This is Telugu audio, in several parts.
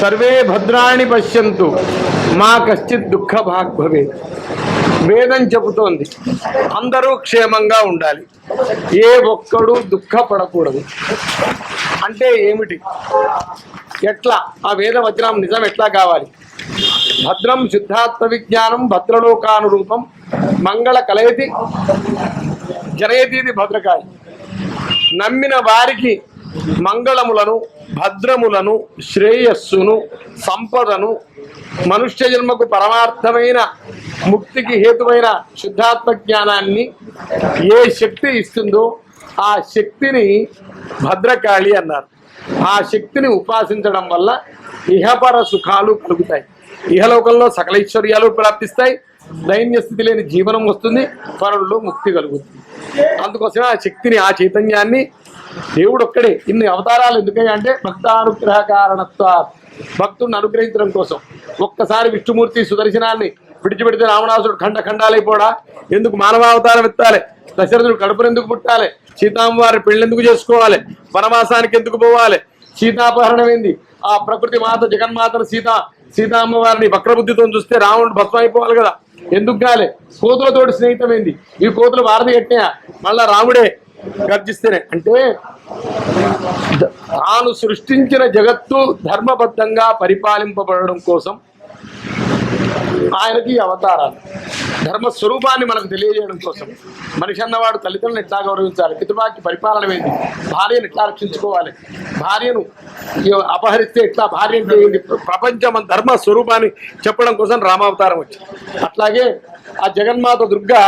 సర్వే భద్రాణి పశ్యంతు. మా కశ్చిత్ దుఃఖ భాగ్ భవే వేదం చెబుతోంది. అందరూ క్షేమంగా ఉండాలి. ఏ ఒక్కడు దుఃఖపడకూడదు. అంటే ఏమిటి? ఎట్లా? ఆ వేద వజ్రం నిజం ఎట్లా కావాలి? భద్రం సిద్ధాత్మ విజ్ఞానం భద్రలోకానురూపం మంగళ కలయతి జనయతీది భద్రకాయ నమ్మిన వారికి మంగళములను భద్రములను శ్రేయస్సును సంపదను మనుష్య జన్మకు పరమార్థమైన ముక్తికి హేతువైన శుద్ధాత్మ జ్ఞానాన్ని ఏ శక్తి ఇస్తుందో ఆ శక్తిని భద్రకాళి అన్నారు. ఆ శక్తిని ఉపాసించడం వల్ల ఇహపర సుఖాలు కలుగుతాయి. ఇహలోకంలో సకల ఐశ్వర్యాలు ప్రాప్తిస్తాయి. దైన్య స్థితి లేని జీవనం వస్తుంది. పరుల్లో ముక్తి కలుగుతుంది. అందుకోసమే ఆ శక్తిని ఆ చైతన్యాన్ని దేవుడు ఒక్కడే ఇన్ని అవతారాలు ఎందుకయ్యా అంటే భక్తానుగ్రహ కారణత్వ భక్తుడిని అనుగ్రహించడం కోసం. ఒక్కసారి విష్ణుమూర్తి సుదర్శనాన్ని విడిచిపెడితే రావణాసుడు ఖండ ఖండాలైపోడా ఎందుకు మానవావతారం ఎత్తాలి? దశరథుడు కడుపును ఎందుకు పుట్టాలి సీతామ్మవారి పెళ్ళి ఎందుకు చేసుకోవాలి? వనవాసానికి ఎందుకు పోవాలి? సీతాపహరణం ఏంది? ఆ ప్రకృతి మాత జగన్మాతను సీత సీతామ్మవారిని వక్రబుద్ధితో చూస్తే రావణుడు భస్మం అయిపోవాలి కదా. ఎందుకు కాలే? కోతులతోటి స్నేహితమైంది ఈ కోతులు భారతి కట్టినా మళ్ళా రాముడే గర్జిస్తేనే. అంటే తాను సృష్టించిన జగత్తు ధర్మబద్ధంగా పరిపాలింపబడడం కోసం ఆయనకి అవతారాలు. ధర్మ స్వరూపాన్ని మనకు తెలియజేయడం కోసం. మనిషి అన్నవాడు తల్లిదండ్రులను ఎట్లా గౌరవించాలి? పితృవాక్య పరిపాలన ఏంది భార్యను ఎట్లా రక్షించుకోవాలి? భార్యను అపహరిస్తే ఎట్లా భార్య ప్రపంచం ధర్మ స్వరూపాన్ని చెప్పడం కోసం రామావతారం వచ్చింది. అట్లాగే ఆ జగన్మాత దుర్గా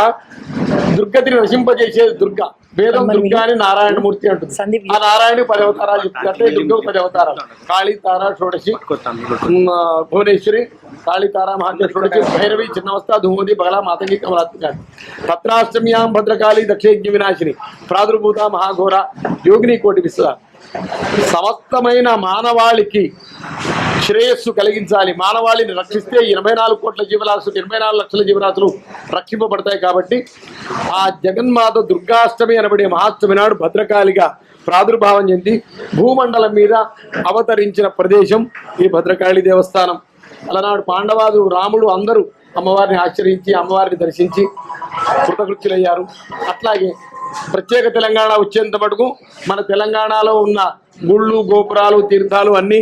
దుర్గతిని నశింపజేసేది దుర్గా వేదం దుర్గా అని నారాయణమూర్తి అంటుంది. ఆ నారాయణ పది అవతారాలు చెప్తుంది అంటే దుర్గకు పది అవతారాలు. కాళీ తార షోడశి భువనేశ్వరి కాళీ తారా మహాత్మ షోడశి భైరవి చిన్నవస్థ ధూమది బగల మాతంగి కమలాత్మిక పత్రాష్టమ్యాం భద్రకాళి దక్షయజ్ఞ వినాశిని. ప్రాదుర్భూత మహాఘోర యోగిని కోటి విశ్వ సమస్తమైన మానవాళికి శ్రేయస్సు కలిగించాలి. మానవాళిని రక్షిస్తే ఎనభై నాలుగు కోట్ల జీవరాశులు ఎనభై నాలుగు లక్షల జీవరాశులు రక్షింపబడతాయి కాబట్టి ఆ జగన్మాత దుర్గాష్టమి అనబడే మహాష్టమి నాడు భద్రకాళిగా ప్రాదుర్భావం చెంది భూమండలం మీద అవతరించిన ప్రదేశం ఈ భద్రకాళి దేవస్థానం. అలనాడు పాండవాదు రాముడు అందరూ అమ్మవారిని ఆశ్రయించి అమ్మవారిని దర్శించి కృతకృత్యులయ్యారు. అట్లాగే ప్రత్యేక తెలంగాణ వచ్చేంత మటుకు మన తెలంగాణలో ఉన్న గుళ్ళు గోపురాలు తీర్థాలు అన్నీ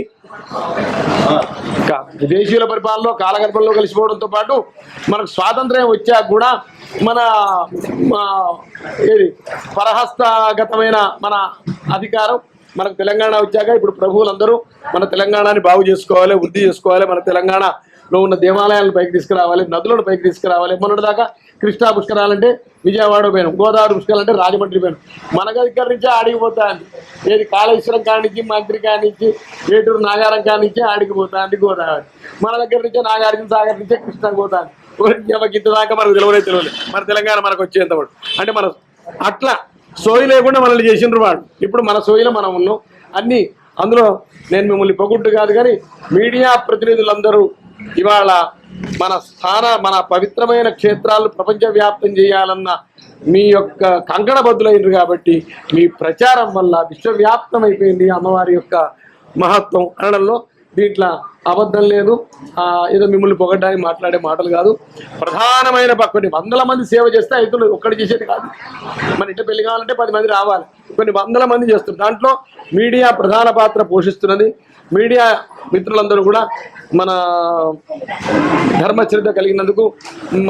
ఇంకా విదేశీయుల పరిపాలనలో కాలగర్భంలో కలిసిపోవడంతో పాటు మనకు స్వాతంత్ర్యం వచ్చాక కూడా మన ఏది పరహస్తగతమైన మన అధికారం మనకు తెలంగాణ వచ్చాక ఇప్పుడు ప్రభువులందరూ మన తెలంగాణని బాగు చేసుకోవాలి వృద్ధి చేసుకోవాలి. మన తెలంగాణలో ఉన్న దేవాలయాలను పైకి తీసుకురావాలి నదులను పైకి తీసుకురావాలి. మొన్నటిదాకా కృష్ణా పుష్కరాలంటే విజయవాడ పోయాను గోదావరి పుష్కరాలంటే రాజమండ్రి పోయాను. మన దగ్గర నుంచే ఆడిగిపోతాను ఏది కాళేశ్వరం కానించి మంత్రి కానించి ఏటూరు నాగారం కానించి ఆడిగిపోతాను గోదావరి. మన దగ్గర నుంచే నాగార్జున సాగర్ నుంచే కృష్ణ పోతాంది. ఇంత దాకా మనకు తెలియలే తెలియలేదు మన తెలంగాణ మనకు వచ్చేంత అంటే మన అట్లా సోయి లేకుండా మనల్ని చేసిండ్రు వాడు. ఇప్పుడు మన సోయిలో మనం ఉన్నాం. అన్నీ అందులో నేను మిమ్మల్ని పొగుట్టు కాదు కానీ మీడియా ప్రతినిధులందరూ ఇవాళ మన స్థాన మన పవిత్రమైన క్షేత్రాలు ప్రపంచవ్యాప్తం చేయాలన్న మీ యొక్క కంకణబద్దులైనరు కాబట్టి మీ ప్రచారం వల్ల విశ్వవ్యాప్తం అయిపోయింది అమ్మవారి యొక్క మహత్వం అనడంలో దీంట్లో అబద్ధం లేదు. ఏదో మిమ్మల్ని పొగడ్డానికి మాట్లాడే మాటలు కాదు. ప్రధానమైన కొన్ని వందల మంది సేవ చేస్తే రైతులు ఒక్కటి చేసేది కాదు. మన ఇంటి పెళ్ళి కావాలంటే పది మంది రావాలి. కొన్ని వందల మంది చేస్తున్నారు దాంట్లో మీడియా ప్రధాన పాత్ర పోషిస్తున్నది. మీడియా మిత్రులందరూ కూడా మన ధర్మచరిత కలిగినందుకు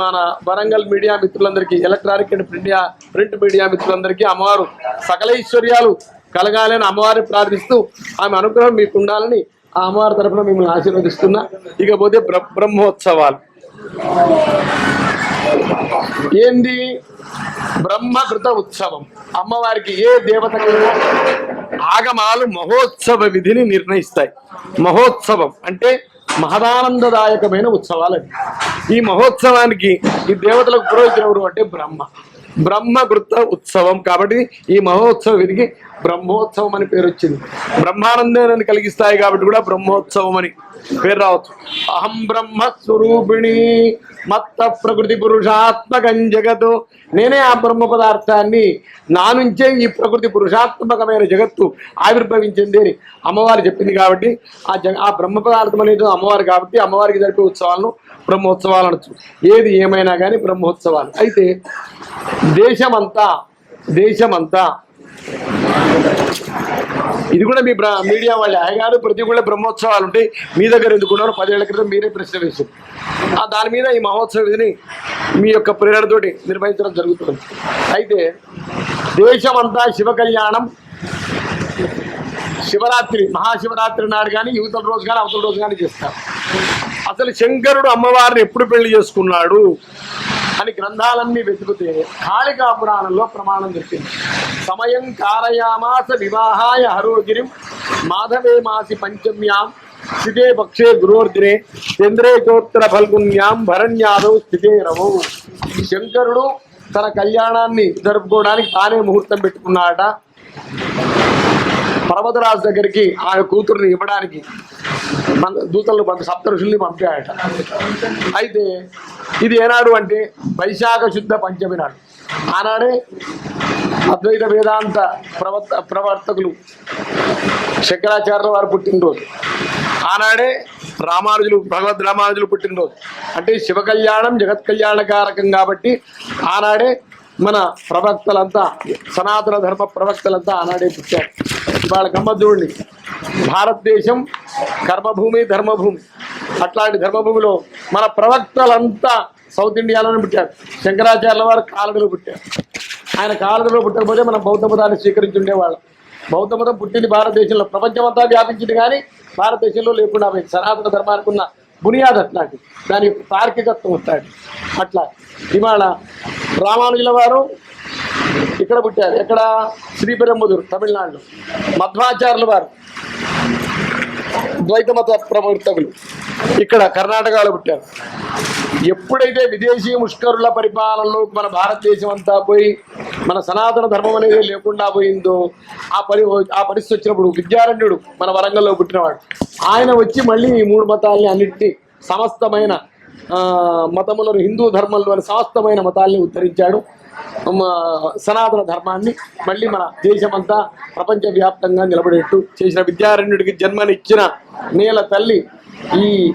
మన వరంగల్ మీడియా మిత్రులందరికీ electronic and print print media మిత్రులందరికీ అమ్మవారు సకల ఐశ్వర్యాలు కలగాలని అమ్మవారిని ప్రార్థిస్తూ ఆమె అనుగ్రహం మీకు ఉండాలని అమ్మవారి తరఫున మిమ్మల్ని ఆశీర్వదిస్తున్నా. ఇకపోతే బ్రహ్మోత్సవాలు. ఏంది? బ్రహ్మకృత ఉత్సవం. అమ్మవారికి ఏ దేవతకైనా ఆగమాలు మహోత్సవ విధిని నిర్ణయిస్తాయి. మహోత్సవం అంటే మహదానందదాయకమైన ఉత్సవాలు అవి ఈ మహోత్సవానికి ఈ దేవతలకు పురోహితులు ఎవరు అంటే బ్రహ్మ. బ్రహ్మకృత ఉత్సవం కాబట్టి ఈ మహోత్సవ విధికి బ్రహ్మోత్సవం అని పేరు వచ్చింది. బ్రహ్మానందాన్ని కలిగిస్తాయి కాబట్టి కూడా బ్రహ్మోత్సవం అని పేరు రావచ్చు. అహం బ్రహ్మ స్వరూపిణి మత్త ప్రకృతి పురుషాత్మకం జగతు. నేనే ఆ బ్రహ్మ పదార్థాన్ని నా నుంచే ఈ ప్రకృతి పురుషాత్మకమైన జగత్తు ఆవిర్భవించింది అని అమ్మవారు చెప్పింది కాబట్టి ఆ జగ ఆ బ్రహ్మ పదార్థం అనేది అమ్మవారు కాబట్టి అమ్మవారికి జరిపే ఉత్సవాలను బ్రహ్మోత్సవాలు అనొచ్చు. ఏది ఏమైనా కానీ బ్రహ్మోత్సవాలు. అయితే దేశమంతా దేశమంతా ఇది కూడా మీ బ్ర- మీడియా వాళ్ళే. అయ్యగారు ప్రతి కూడా బ్రహ్మోత్సవాలు ఉంటాయి. మీ దగ్గర ఎందుకున్నారు పదేళ్ళ క్రితం మీరే ప్రశ్న వేశారు. ఆ దాని మీద ఈ మహోత్సవ విధిని మీ యొక్క ప్రేరణతోటి నిర్వహించడం జరుగుతుంది. అయితే దేశమంతా శివ కళ్యాణం శివరాత్రి మహాశివరాత్రి నాడు కానీ యువతల రోజు కానీ అవతల రోజు కానీ చేస్తారు. అసలు శంకరుడు అమ్మవారిని ఎప్పుడు పెళ్ళి చేసుకున్నాడు? అని గ్రంథాలన్నీ వెతుకుతే కాళికా పురాణంలో ప్రమాణం దొరికింది. సమయం కారయామాస వివాహాయ హరోగిరిం మాధవే మాసి పంచమ్యాం స్థితే పక్షే గురోర్దినే చంద్రే గోత్ర ఫల్గుణ్యాం భరణ్యాదౌ స్థితే రవౌ. శంకరుడు తన కళ్యాణాన్ని జరుపుకోవడానికి తానే ముహూర్తం పెట్టుకున్నాడట. పర్వతరాజు దగ్గరికి ఆ కూతుర్ని ఇవ్వడానికి మన దూతలను పంపి సప్త ఋషుల్ని పంపాయట. అయితే ఇది ఏనాడు అంటే వైశాఖ శుద్ధ పంచమి నాడు. ఆనాడే అద్వైత వేదాంత ప్రవర్త ప్రవర్తకులు శంకరాచార్యుల వారు పుట్టినరోజు. ఆనాడే రామానుజులు భగవద్ రామానుజులు పుట్టినరోజు. అంటే శివ కళ్యాణం జగత్ కళ్యాణకారకం కాబట్టి ఆనాడే మన ప్రవక్తలంతా సనాతన ధర్మ ప్రవక్తలంతా ఆనాడే పుట్టారు. వాళ్ళ గమ్మద్దుడిని భారతదేశం కర్మభూమి ధర్మభూమి. అట్లాంటి ధర్మభూమిలో మన ప్రవక్తలంతా సౌత్ ఇండియాలోనే పుట్టారు. శంకరాచార్యుల వారు కాలనీలో పుట్టారు. ఆయన కాలనీలో పుట్టకపోతే మనం బౌద్ధ మతాన్ని స్వీకరించుండేవాళ్ళం. బౌద్ధ మతం పుట్టింది భారతదేశంలో. ప్రపంచమంతా వ్యాపించింది కానీ భారతదేశంలో లేకుండా సనాతన ధర్మానికి ఉన్న బునియాద్ అట్లాంటి దాని యొక్క తార్కికత్వం అట్లాంటి అట్లా ఇవాళ రామానుజుల వారు ఇక్కడ పుట్టారు. ఎక్కడ? శ్రీపెరంబుదూరు తమిళనాడులో. మధ్వాచార్యుల వారు. ద్వైత మత ప్రవర్తకులు. ఇక్కడ కర్ణాటకలో పుట్టారు. ఎప్పుడైతే విదేశీ ముష్కరుల పరిపాలనలో మన భారతదేశం అంతా పోయి మన సనాతన ధర్మం అనేది లేకుండా పోయిందో ఆ పరి ఆ పరిస్థితి వచ్చినప్పుడు విద్యారణ్యుడు మన వరంగల్లో పుట్టినవాడు. ఆయన వచ్చి మళ్ళీ ఈ మూడు మతాల్ని అన్నింటినీ సమస్తమైన మతములను హిందూ ధర్మంలోని సమస్తమైన మతాల్ని ఉద్ధరించాడు. సనాతన ధర్మాన్ని మళ్ళీ మన దేశమంతా ప్రపంచవ్యాప్తంగా నిలబడేట్టు చేసిన విద్యారణ్యుడికి జన్మనిచ్చిన నేల తల్లి ఈ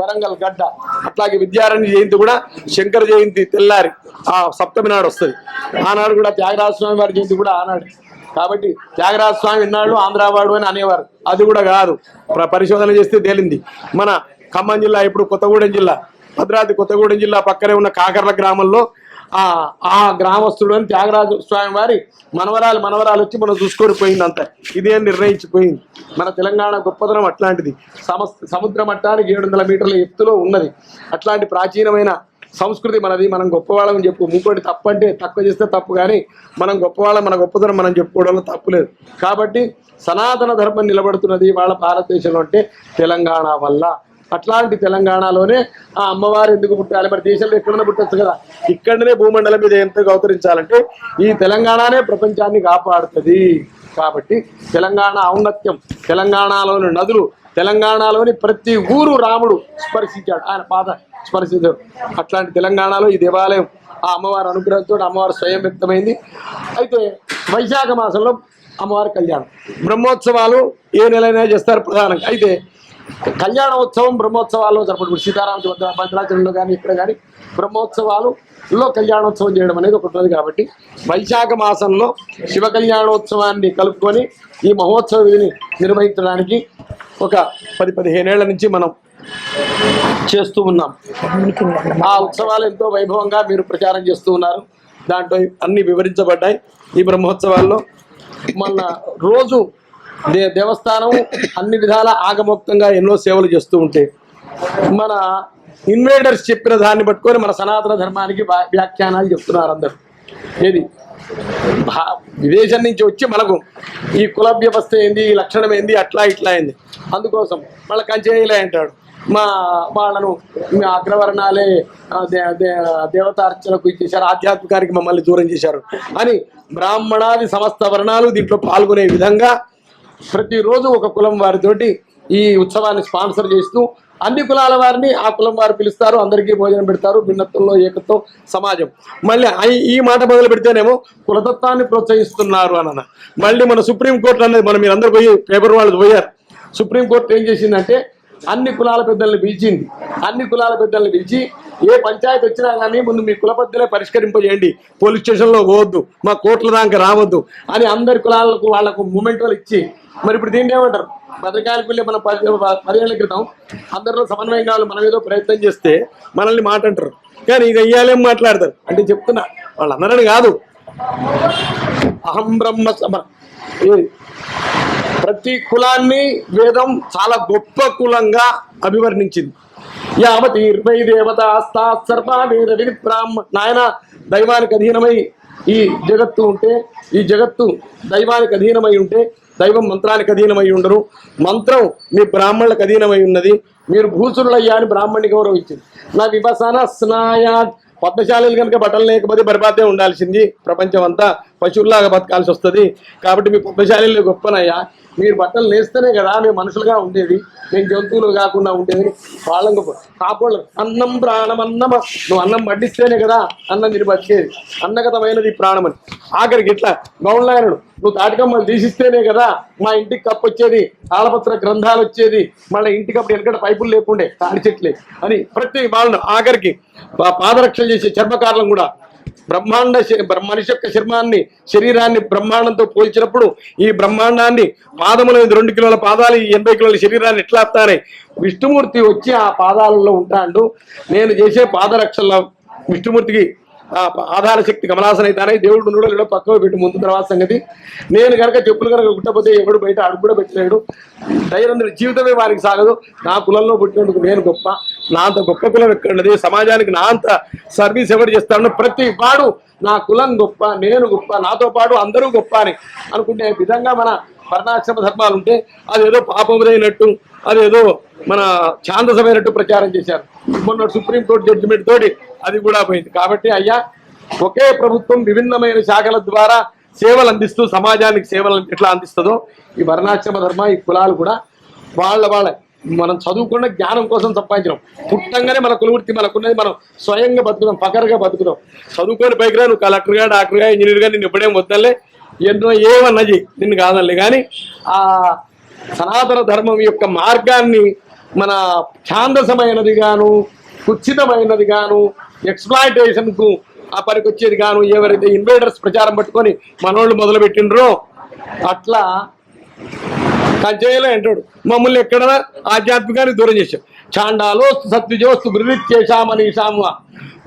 వరంగల్ గడ్డ. అట్లాగే విద్యారణ్య జయంతి కూడా శంకర జయంతి తెల్లారి. ఆ సప్తమి నాడు వస్తుంది. ఆనాడు కూడా త్యాగరాజ స్వామి వారి జయంతి కూడా ఆనాడు. కాబట్టి త్యాగరాజ స్వామి ఇన్నాళ్ళు ఆంధ్రావాడు అని అనేవారు. అది కూడా కాదు. ప్ర- పరిశోధన చేస్తే తేలింది. మన ఖమ్మం జిల్లా ఇప్పుడు కొత్తగూడెం జిల్లా. భద్రాద్రి కొత్తగూడెం జిల్లా పక్కనే ఉన్న కాకర్ల గ్రామంలో ఆ ఆ గ్రామస్తుడు అని త్యాగరాజు స్వామి వారి మనవరాలు మనవరాలు వచ్చి మనం చూసుకొని పోయింది అంత. ఇదే నిర్ణయించిపోయింది. మన తెలంగాణ గొప్పతనం అట్లాంటిది. సమస్త సముద్ర మట్టానికి ఏడు వందల మీటర్ల ఎత్తులో ఉన్నది. అట్లాంటి ప్రాచీనమైన సంస్కృతి మనది. మనం గొప్పవాళ్ళమని చెప్పు ఇంకోటి తప్పు అంటే తక్కువ చేస్తే తప్పు కానీ మనం గొప్పవాళ్ళం మన గొప్పతనం మనం చెప్పుకోవడంలో తప్పు లేదు. కాబట్టి సనాతన ధర్మం నిలబడుతున్నది వాళ్ళ భారతదేశంలో అంటే తెలంగాణ వల్ల. అట్లాంటి తెలంగాణలోనే ఆ అమ్మవారు ఎందుకు పుట్టాలి? మరి దేశంలో ఎక్కడన్నా పుట్టచ్చు కదా. ఇక్కడనే భూమండలం మీద ఎంతగా అవతరించాలంటే ఈ తెలంగాణనే ప్రపంచాన్ని కాపాడుతుంది. కాబట్టి తెలంగాణ ఔన్నత్యం తెలంగాణలోని నదులు తెలంగాణలోని ప్రతి ఊరు రాముడు స్పర్శించాడు. ఆయన పాద స్పర్శించాడు. అట్లాంటి తెలంగాణలో ఈ దేవాలయం ఆ అమ్మవారి అనుగ్రహంతో అమ్మవారు స్వయం వ్యక్తమైంది. అయితే వైశాఖ మాసంలో అమ్మవారి కళ్యాణం. బ్రహ్మోత్సవాలు ఏ నెలైనా చేస్తారు ప్రధానంగా. అయితే కళ్యాణోత్సవం బ్రహ్మోత్సవాల్లో జరపడం సీతారామ భద్రాచలంలో కానీ ఇక్కడ కానీ బ్రహ్మోత్సవాలులో కళ్యాణోత్సవం చేయడం అనేది ఒకటి ఉన్నది కాబట్టి వైశాఖ మాసంలో శివ కళ్యాణోత్సవాన్ని కలుపుకొని ఈ మహోత్సవ విధిని నిర్వహించడానికి ఒక పది పదిహేనేళ్ళ నుంచి మనం చేస్తూ ఉన్నాం. ఆ ఉత్సవాలు ఎంతో వైభవంగా మీరు ప్రచారం చేస్తూ ఉన్నారు. దాంట్లో అన్ని వివరించబడ్డాయి. ఈ బ్రహ్మోత్సవాల్లో మన రోజు దే దేవస్థానం అన్ని విధాల ఆగమోక్తంగా ఎన్నో సేవలు చేస్తూ ఉంటే మన ఇన్వేడర్స్ చెప్పిన దాన్ని పట్టుకొని మన సనాతన ధర్మానికి వ్యాఖ్యానాలు చెప్తున్నారు అందరు. ఏది? భా- విదేశం నుంచి వచ్చి మనకు ఈ కుల వ్యవస్థ ఏంది? ఈ లక్షణం ఏంది? అట్లా ఇట్లా అయింది అందుకోసం మళ్ళీ కంచేయలే అంటాడు. మా వాళ్ళను మీ అగ్రవర్ణాలే దే- దేవతార్చనకు ఇచ్చేసారు ఆధ్యాత్మికానికి మమ్మల్ని దూరం చేశారు. అని బ్రాహ్మణాది సమస్త వర్ణాలు దీంట్లో పాల్గొనే విధంగా ప్రతిరోజు ఒక కులం వారితోటి ఈ ఉత్సవాన్ని స్పాన్సర్ చేస్తూ అన్ని కులాల వారిని ఆ కులం వారు పిలుస్తారు అందరికీ భోజనం పెడతారు భిన్నత్వంలో ఏకత్వం సమాజం. మళ్ళీ ఐ- ఈ మాట మొదలు పెడితేనేమో కులతత్వాన్ని ప్రోత్సహిస్తున్నారు అన్న. మళ్ళీ మన సుప్రీంకోర్టు అనేది మనం మీరందరూ పోయి పేపర్ వాళ్ళు పోయారు. సుప్రీంకోర్టు ఏం చేసిందంటే అన్ని కులాల పెద్దల్ని పిలిచింది. అన్ని కులాల పెద్దల్ని పిలిచి ఏ పంచాయతీ వచ్చినా కానీ ముందు మీ కుల పరిష్కరింపజేయండి. పోలీస్ స్టేషన్లో పోవద్దు. మా కోర్టుల దాకా రావద్దు అని అందరి కులాలకు వాళ్ళకు మూమెంట్ వాళ్ళు ఇచ్చి మరి ఇప్పుడు దీన్ని ఏమంటారు? భద్రకాయలకు వెళ్ళి మనం పది పదిహేళ్ళ క్రితం అందరిలో సమన్వయం కావాలి మనం ఏదో ప్రయత్నం చేస్తే మనల్ని మాట అంటారు. కానీ ఇక ఇయ్యాలేం మాట్లాడతారు? అంటే చెప్తున్నా. వాళ్ళందరని కాదు. అహం బ్రహ్మ సమ ప్రతి కులాన్ని వేదం చాలా గొప్ప కులంగా అభివర్ణించింది. యావతి ఇరవై దేవత ఆస్థా సర్వ వేద విధి నాయన దైవానికి అధీనమై ఈ జగత్తు ఉంటే ఈ జగత్తు దైవానికి అధీనమై ఉంటే దైవం మంత్రానికి అధీనమై ఉండరు. మంత్రం మీ బ్రాహ్మణులకు అధీనమై ఉన్నది. మీరు భూసురులయ్యా అని బ్రాహ్మణ్ణి గౌరవించింది. నా విభసన స్నాయా పద్మశాలీలు కనుక బట్టలు లేకపోతే బరిపాతే ఉండాల్సింది ప్రపంచం అంతా పశువుల్లాగా బతకాల్సి వస్తుంది. కాబట్టి మీ పద్మశాలీలు గొప్పనయ్యా. మీరు బట్టలు నేస్తేనే కదా మేము మనుషులుగా ఉండేది. మేము జంతువులు కాకుండా ఉండేది. వాళ్ళం గొప్ప కాపోళ్ళు అన్నం ప్రాణం అన్నం నువ్వు అన్నం వడ్డిస్తేనే కదా అన్నం తిని బతికేది. అన్నగతమైనది ప్రాణం అని. ఆఖరికి ఇట్లా గౌన్లాయనుడు నువ్వు తాటికమ్మలు తీసిస్తేనే కదా మా ఇంటికి కప్పు వచ్చేది. తాళపత్ర గ్రంథాలు వచ్చేది. మళ్ళీ ఇంటికి అప్పుడు వెనకట పైపులు లేకుండే తాడి చెట్లే అని ప్రతి వాళ్ళను ఆఖరికి పా- పాదరక్షలు చేసే చర్మకారులను కూడా బ్రహ్మాండ మనిషి యొక్క చర్మాన్ని శరీరాన్ని బ్రహ్మాండంతో పోల్చినప్పుడు ఈ బ్రహ్మాండాన్ని పాదముల మీద రెండు కిలోల పాదాలు ఈ ఎనభై కిలోల శరీరాన్ని ఎట్లా వస్తానే విష్ణుమూర్తి వచ్చి ఆ పాదాలలో ఉంటాడు. నేను చేసే పాదరక్షల విష్ణుమూర్తికి ఆధార శక్తి కమలాసన అయితానే దేవుడు ఉండడో లేడో పక్కకు పెట్టి ముందు తర్వాత సంగతి. నేను కనుక చెప్పులు కనుక కుట్టపోతే ఎవడు బయట అడుగు కూడా పెట్టలేడు. దైనందుడి జీవితమే వారికి సాగదు. నా కులంలో పుట్టినందుకు నేను గొప్ప. నా అంత గొప్ప కులం ఎక్కడున్నది సమాజానికి నా అంత సర్వీస్ ఎవరు చేస్తాడో ప్రతి వాడు నా కులం గొప్ప నేను గొప్ప నాతో పాటు అందరూ గొప్ప అని అనుకునే విధంగా మన వర్ణాశ్రమ ధర్మాలు ఉంటే అదేదో పాపముదైనట్టు అదేదో మన ఛాందసమైనట్టు ప్రచారం చేశారు. మొన్న సుప్రీంకోర్టు జడ్జిమెంట్ తోటి అది కూడా పోయింది. కాబట్టి అయ్యా ఒకే ప్రభుత్వం విభిన్నమైన శాఖల ద్వారా సేవలు అందిస్తూ సమాజానికి సేవలు ఎట్లా అందిస్తుందో ఈ వర్ణాశ్రమ ధర్మ ఈ కులాలు కూడా వాళ్ళ వాళ్ళ మనం చదువుకున్న జ్ఞానం కోసం సంపాదించడం పుట్టంగానే మన కులవృత్తి మనకున్నది మనం స్వయంగా బతుకుదాం పకరగా బతుకుదాం. చదువుకొని పైకి రా నువ్వు కలెక్టర్గా డాక్టర్గా ఇంజనీర్గా నేను ఎప్పుడేం వద్దలే ఎన్నో ఏమన్నది నిన్ను కాదండి కానీ ఆ సనాతన ధర్మం యొక్క మార్గాన్ని మన ఛాందసమైనది గాను కుచ్చితమైనది గాను ఎక్స్ప్లాయిటేషన్కు ఆ పనికొచ్చేది గాను ఎవరైతే ఇన్వేడర్స్ ప్రచారం పట్టుకొని మనోళ్ళు మొదలుపెట్టినరో అట్లా అట్లా చేయలే అంటాడు మమ్మల్ని ఎక్కడ ఆధ్యాత్మికానికి దూరం చేశాడు? చాండాలోస్తు సత్విజోస్తు బృహత్యేషామనీషాము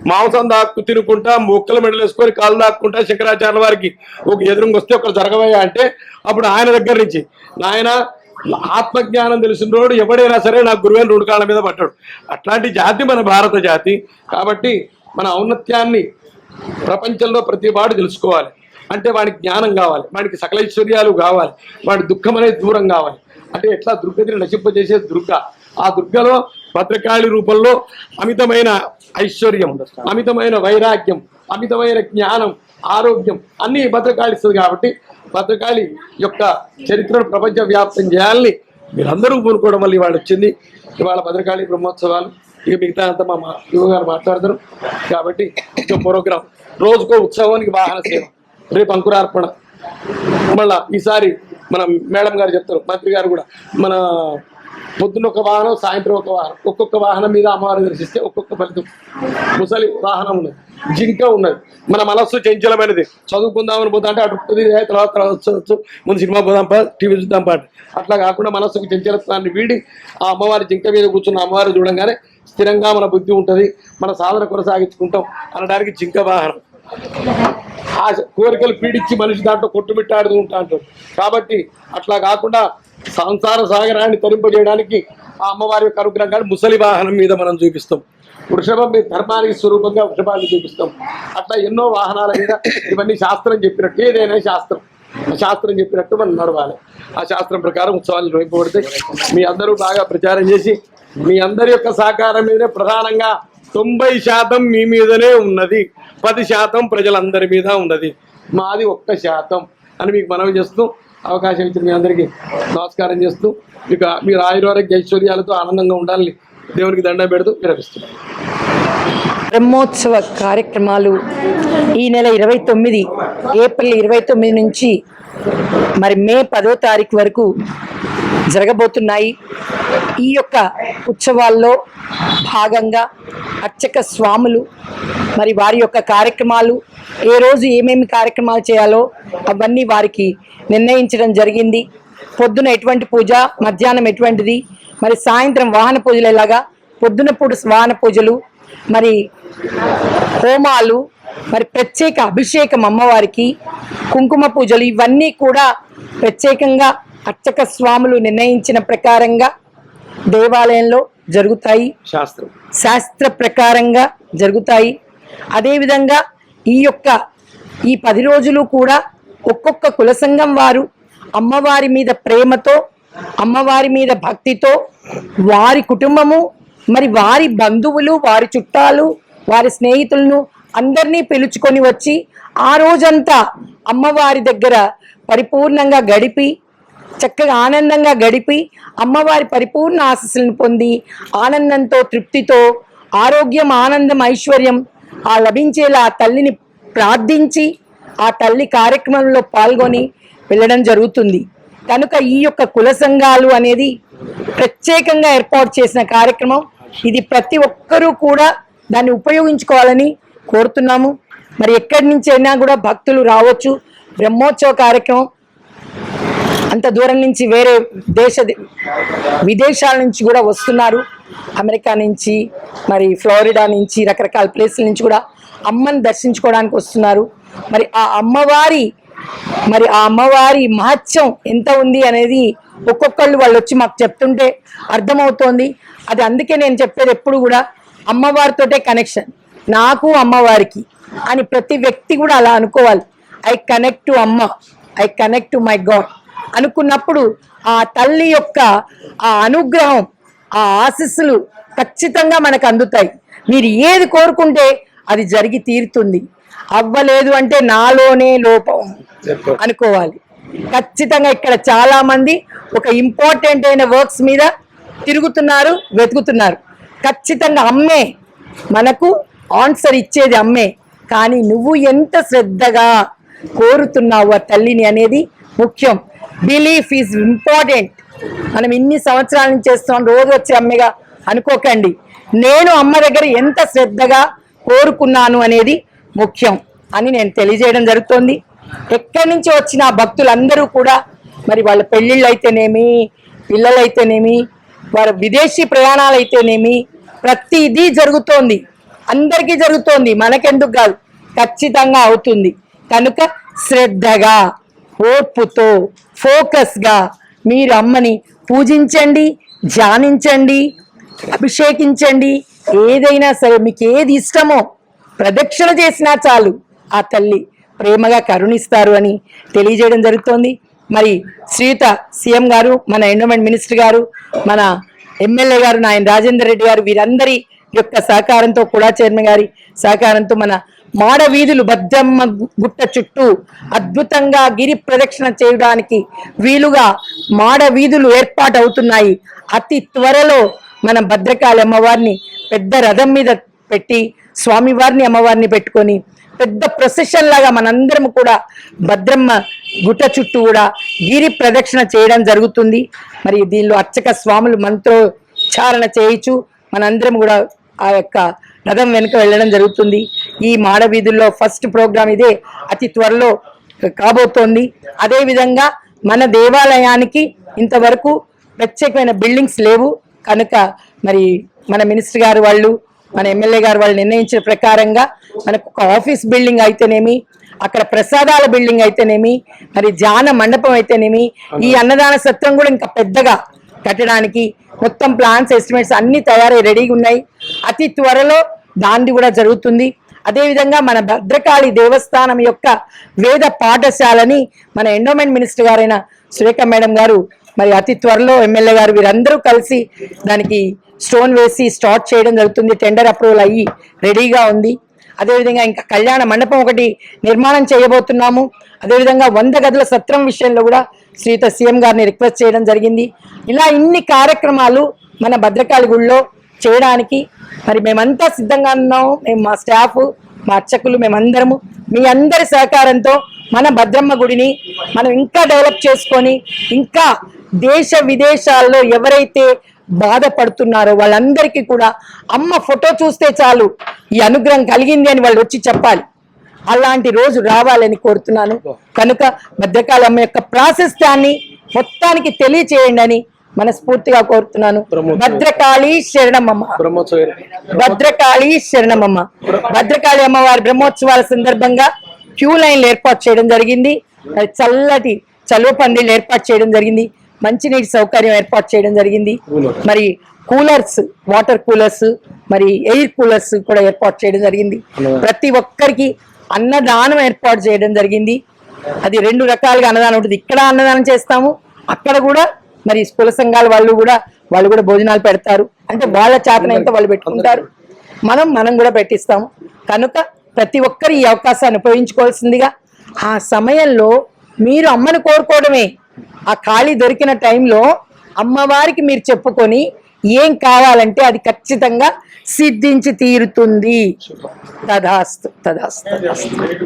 మాంసం దాక్కు తినుకుంటా ముక్కలు మెడలేసుకొని కాళ్ళు దాక్కుంటా శంకరాచార్య వారికి ఒక ఎదురుగా వస్తే ఒకరు జరగవయ్యా అంటే అప్పుడు ఆయన దగ్గర నుంచి నాయన ఆత్మజ్ఞానం తెలిసినోడు ఎవడైనా సరే నాకు గురువైన రెండు కాళ్ళ మీద పట్టాడు అట్లాంటి జాతి మన భారత జాతి. కాబట్టి మన ఔన్నత్యాన్ని ప్రపంచంలో ప్రతి వాడు తెలుసుకోవాలి. అంటే వాడికి జ్ఞానం కావాలి వాడికి సకల ఐశ్వర్యాలు కావాలి వాడి దుఃఖం అనేది దూరం కావాలి. అంటే ఎట్లా దుర్గతిని నశింపజేసే దుర్గ ఆ దుర్గలో భద్రకాళి రూపంలో అమితమైన ఐశ్వర్యం అమితమైన వైరాగ్యం అమితమైన జ్ఞానం ఆరోగ్యం అన్ని భద్రకాళి ఇస్తుంది కాబట్టి భద్రకాళి యొక్క చరిత్రను ప్రపంచ వ్యాప్తం చేయాలని మీరందరూ కోరుకోవడం వల్ల ఇవాళ వచ్చింది. ఇవాళ భద్రకాళి బ్రహ్మోత్సవాలు ఇక మిగతా అంతా మా మా యువ గారు మాట్లాడతారు. కాబట్టి ఇంకో ప్రోగ్రాం రోజుకో ఉత్సవానికి వాహన సేవ రేపు అంకురార్పణ. మళ్ళా ఈసారి మన మేడం గారు చెప్తారు మంత్రి గారు కూడా మన పొద్దున్న ఒక వాహనం సాయంత్రం ఒక వాహనం. ఒక్కొక్క వాహనం మీద అమ్మవారు దర్శిస్తే ఒక్కొక్క ఫలితం. ముసలి వాహనం ఉన్నది జింక ఉన్నది. మన మనస్సు చంచలమైనది. చదువుకుందామని పోతా అంటే అటు ఉంటుంది, తర్వాత తర్వాత ముందు సినిమా పోదాం పా టీవీ చూద్దాం పాట అట్లా కాకుండా మనస్సుకు చంచలత్వాన్ని వీడి ఆ అమ్మవారి జింక మీద కూర్చున్న అమ్మవారు చూడంగానే స్థిరంగా మన బుద్ధి ఉంటుంది. మన సాధన కొనసాగించుకుంటాం అనడానికి జింక వాహనం. ఆ కోరికలు పీడించి మనిషి దాంట్లో కొట్టుమిట్టాడుతూ ఉంటా అంటారు కాబట్టి అట్లా కాకుండా సంసార సాగరాన్ని తరింపజేయడానికి ఆ అమ్మవారి యొక్క అనుగ్రహం ముసలి వాహనం మీద మనం చూపిస్తాం. వృషభం మీద ధర్మానికి స్వరూపంగా వృషభాన్ని చూపిస్తాం. అట్లా ఎన్నో వాహనాల మీద ఇవన్నీ శాస్త్రం చెప్పినట్టు ఏదైనా శాస్త్రం. శాస్త్రం చెప్పినట్టు మనం నడవాలి. ఆ శాస్త్రం ప్రకారం ఉత్సవాలు నిర్వహింపబడతాయి. మీ అందరూ బాగా ప్రచారం చేసి మీ అందరి యొక్క సహకారం మీదనే ప్రధానంగా తొంభై శాతం మీ మీదనే ఉన్నది పది శాతం ప్రజలందరి మీద ఉన్నది. మాది ఒక్క శాతం అని మీకు మనవి చేస్తూ అవకాశం ఇచ్చిన మీ అందరికీ నమస్కారం చేస్తూ ఇక మీరు ఆయుర్వేద ఐశ్వర్యాలతో ఆనందంగా ఉండాలని దేవునికి దండం పెడుతూ విరమిస్తున్నాను బ్రహ్మోత్సవ కార్యక్రమాలు ఈ నెల ఇరవై తొమ్మిది ఏప్రిల్ ఇరవై తొమ్మిది నుంచి మరి మే పదో తారీఖు వరకు జరగబోతున్నాయి. ఈ యొక్క ఉత్సవాల్లో భాగంగా అర్చక స్వాములు మరి వారి యొక్క కార్యక్రమాలు ఏ రోజు ఏమేమి కార్యక్రమాలు చేయాలో అవన్నీ వారికి నిర్ణయించడం జరిగింది. పొద్దున ఎటువంటి పూజ మధ్యాహ్నం ఎటువంటిది మరి సాయంత్రం వాహన పూజలు ఎలాగా పొద్దున పూట వాహన పూజలు మరి హోమాలు మరి ప్రత్యేక అభిషేకం అమ్మవారికి కుంకుమ పూజలు ఇవన్నీ కూడా ప్రత్యేకంగా అర్చక స్వాములు నిర్ణయించిన ప్రకారంగా దేవాలయంలో జరుగుతాయి. శాస్త్రం. శాస్త్ర ప్రకారంగా జరుగుతాయి. అదేవిధంగా ఈ యొక్క ఈ పది రోజులు కూడా ఒక్కొక్క కుల సంఘం వారు అమ్మవారి మీద ప్రేమతో అమ్మవారి మీద భక్తితో వారి కుటుంబము మరి వారి బంధువులు వారి చుట్టాలు వారి స్నేహితులను అందరినీ పిలుచుకొని వచ్చి ఆ రోజంతా అమ్మవారి దగ్గర పరిపూర్ణంగా గడిపి చక్కగా ఆనందంగా గడిపి అమ్మవారి పరిపూర్ణ ఆశస్సులను పొంది ఆనందంతో తృప్తితో ఆరోగ్యం ఆనందం ఐశ్వర్యం ఆ లభించేలా ఆ తల్లిని ప్రార్థించి ఆ తల్లి కార్యక్రమంలో పాల్గొని వెళ్ళడం జరుగుతుంది. కనుక ఈ యొక్క కుల సంఘాలు అనేది ప్రత్యేకంగా ఏర్పాటు చేసిన కార్యక్రమం. ఇది ప్రతి ఒక్కరూ కూడా దాన్ని ఉపయోగించుకోవాలని కోరుతున్నాము. మరి ఎక్కడి నుంచి అయినా కూడా భక్తులు రావచ్చు. బ్రహ్మోత్సవ కార్యక్రమం అంత దూరం నుంచి వేరే దేశ విదేశాల నుంచి కూడా వస్తున్నారు. అమెరికా నుంచి మరి ఫ్లోరిడా నుంచి రకరకాల ప్లేసుల నుంచి కూడా అమ్మని దర్శించుకోవడానికి వస్తున్నారు. మరి ఆ అమ్మవారి మరి ఆ అమ్మవారి మహత్యం ఎంత ఉంది అనేది ఒక్కొక్కళ్ళు వాళ్ళు వచ్చి మాకు చెప్తుంటే అర్థమవుతోంది. అది అందుకే నేను చెప్పేది ఎప్పుడు కూడా అమ్మవారితోటే కనెక్షన్ నాకు అమ్మవారికి అని ప్రతి వ్యక్తి కూడా అలా అనుకోవాలి. ఐ కనెక్ట్ టు అమ్మ. I connect to my god అనుకున్నప్పుడు ఆ తల్లి యొక్క ఆ అనుగ్రహం ఆ ఆశీస్సులు ఖచ్చితంగా మనకు అందుతాయి. మీరు ఏది కోరుకుంటే అది జరిగి తీరుతుంది. అవ్వలేదు అంటే నాలోనే లోపం అనుకోవాలి. ఖచ్చితంగా ఇక్కడ చాలా మంది ఒక ఇంపార్టెంట్ అయిన వర్క్స్ మీద తిరుగుతున్నారు వెతుకుతున్నారు. ఖచ్చితంగా అమ్మే మనకు ఆన్సర్ ఇచ్చేది అమ్మే. కానీ నువ్వు ఎంత శ్రద్ధగా కోరుతున్నావు ఆ తల్లిని అనేది ముఖ్యం. బిలీఫ్ ఈజ్ ఇంపార్టెంట్ మనం ఇన్ని సంవత్సరాల నుంచి చేస్తున్నాం. రోజు వచ్చే అమ్మగా అనుకోకండి. నేను అమ్మ దగ్గర ఎంత శ్రద్ధగా కోరుకున్నాను అనేది ముఖ్యం అని నేను తెలియజేయడం జరుగుతోంది. ఎక్కడి నుంచి వచ్చిన భక్తులందరూ కూడా మరి వాళ్ళ పెళ్ళిళ్ళు అయితేనేమి పిల్లలైతేనేమి వారి విదేశీ ప్రయాణాలు అయితేనేమి ప్రతిదీ జరుగుతోంది. అందరికీ జరుగుతోంది. మనకెందుకు కాదు. ఖచ్చితంగా అవుతుంది. కనుక శ్రద్ధగా ఓర్పుతో ఫోకస్గా మీరు అమ్మని పూజించండి ధ్యానించండి అభిషేకించండి ఏదైనా సరే మీకు ఏది ఇష్టమో ప్రదక్షిణ చేసినా చాలు. ఆ తల్లి ప్రేమగా కరుణిస్తారు అని తెలియజేయడం జరుగుతోంది. మరి శ్రీయుత సీఎం గారు మన ఎండోమెంట్ మినిస్టర్ గారు మన ఎమ్మెల్యే గారు నాయన రాజేందర్ రెడ్డి గారు వీరందరి యొక్క సహకారంతో కూడా చైర్మన్ గారి సహకారంతో మన మాడవీధులు బద్దమ్మ గుట్ట చుట్టూ అద్భుతంగా గిరి ప్రదక్షిణ చేయడానికి వీలుగా మాడవీధులు ఏర్పాటవుతున్నాయి. ఏర్పాటు అవుతున్నాయి అతి త్వరలో మన భద్రకాళి అమ్మవారిని పెద్ద రథం మీద పెట్టి స్వామివారిని అమ్మవారిని పెట్టుకొని పెద్ద ప్రొసెషన్ లాగా మనందరం కూడా భద్రమ్మ గుట్ట చుట్టూ కూడా గిరి ప్రదక్షిణ చేయడం జరుగుతుంది. మరి దీనిలో అర్చక స్వాములు మంత్రోచ్చారణ చేయించు మనందరం కూడా ఆ యొక్క రథం వెనుక వెళ్ళడం జరుగుతుంది. ఈ మాడవీధుల్లో ఫస్ట్ ప్రోగ్రాం ఇదే అతి త్వరలో కాబోతోంది. అదేవిధంగా మన దేవాలయానికి ఇంతవరకు ప్రత్యేకమైన బిల్డింగ్స్ లేవు. కనుక మరి మన మినిస్టర్ గారు వాళ్ళు మన ఎమ్మెల్యే గారు వాళ్ళు నిర్ణయించిన ప్రకారంగా మనకు ఒక ఆఫీస్ బిల్డింగ్ అయితేనేమి అక్కడ ప్రసాదాల బిల్డింగ్ అయితేనేమి మరి జాన మండపం అయితేనేమి ఈ అన్నదాన సత్రం కూడా ఇంకా పెద్దగా కట్టడానికి మొత్తం ప్లాన్స్ ఎస్టిమేట్స్ అన్ని తయారై రెడీగా ఉన్నాయి. అతి త్వరలో దాన్ని కూడా జరుగుతుంది. అదేవిధంగా మన భద్రకాళి దేవస్థానం యొక్క వేద పాఠశాలని మన ఎండోమెంట్ మినిస్టర్ గారైన సురేఖ మేడం గారు మరి అతి త్వరలో ఎమ్మెల్యే గారు వీరందరూ కలిసి దానికి స్టోన్ వేసి స్టార్ట్ చేయడం జరుగుతుంది. టెండర్ అప్రూవల్ అయ్యి రెడీగా ఉంది. అదేవిధంగా ఇంకా కళ్యాణ మండపం ఒకటి నిర్మాణం చేయబోతున్నాము. అదేవిధంగా వంద గదుల సత్రం విషయంలో కూడా శ్రీత సీఎం గారిని రిక్వెస్ట్ చేయడం జరిగింది. ఇలా ఇన్ని కార్యక్రమాలు మన భద్రకాళి గుడిలో చేయడానికి. మరి మేమంతా సిద్ధంగా ఉన్నాము మేము మా స్టాఫ్ మా అర్చకులు మేమందరము మీ అందరి సహకారంతో మన భద్రమ్మ గుడిని మనం ఇంకా డెవలప్ చేసుకొని ఇంకా దేశ విదేశాల్లో ఎవరైతే బాధపడుతున్నారో వాళ్ళందరికీ కూడా అమ్మ ఫోటో చూస్తే చాలు ఈ అనుగ్రహం కలిగింది అని వాళ్ళు వచ్చి చెప్పాలి. అలాంటి రోజు రావాలని కోరుతున్నాను. కనుక మధ్యకాలం యొక్క ప్రాశస్త్యాన్ని మొత్తానికి తెలియచేయండి అని మనస్ఫూర్తిగా కోరుతున్నాను. భద్రకాళి శరణమమ్మ. భద్రకాళి శరణమమ్మ. భద్రకాళి అమ్మవారి బ్రహ్మోత్సవాల సందర్భంగా క్యూ లైన్లు ఏర్పాటు చేయడం జరిగింది. చల్లటి చలువ పందిళ్ళు ఏర్పాటు చేయడం జరిగింది. మంచినీటి సౌకర్యం ఏర్పాటు చేయడం జరిగింది. మరి కూలర్స్ వాటర్ కూలర్స్ మరి ఎయిర్ కూలర్స్ కూడా ఏర్పాటు చేయడం జరిగింది. ప్రతి ఒక్కరికి అన్నదానం ఏర్పాటు చేయడం జరిగింది. అది రెండు రకాలుగా అన్నదానం ఉంటుంది. ఇక్కడ అన్నదానం చేస్తాము అక్కడ కూడా మరి కుల సంఘాల వాళ్ళు కూడా వాళ్ళు కూడా భోజనాలు పెడతారు. అంటే వాళ్ళ చేతనంతా వాళ్ళు పెట్టుకుంటారు. మనం మనం కూడా పెట్టిస్తాము. కనుక ప్రతి ఒక్కరు ఈ అవకాశాన్ని ఉపయోగించుకోవాల్సిందిగా ఆ సమయంలో మీరు అమ్మను కోరుకోవడమే. ఆ ఖాళీ దొరికిన టైంలో అమ్మవారికి మీరు చెప్పుకొని ఏం కావాలంటే అది ఖచ్చితంగా సిద్ధించి తీరుతుంది. తదాస్తు తదాస్తు తదాస్తు.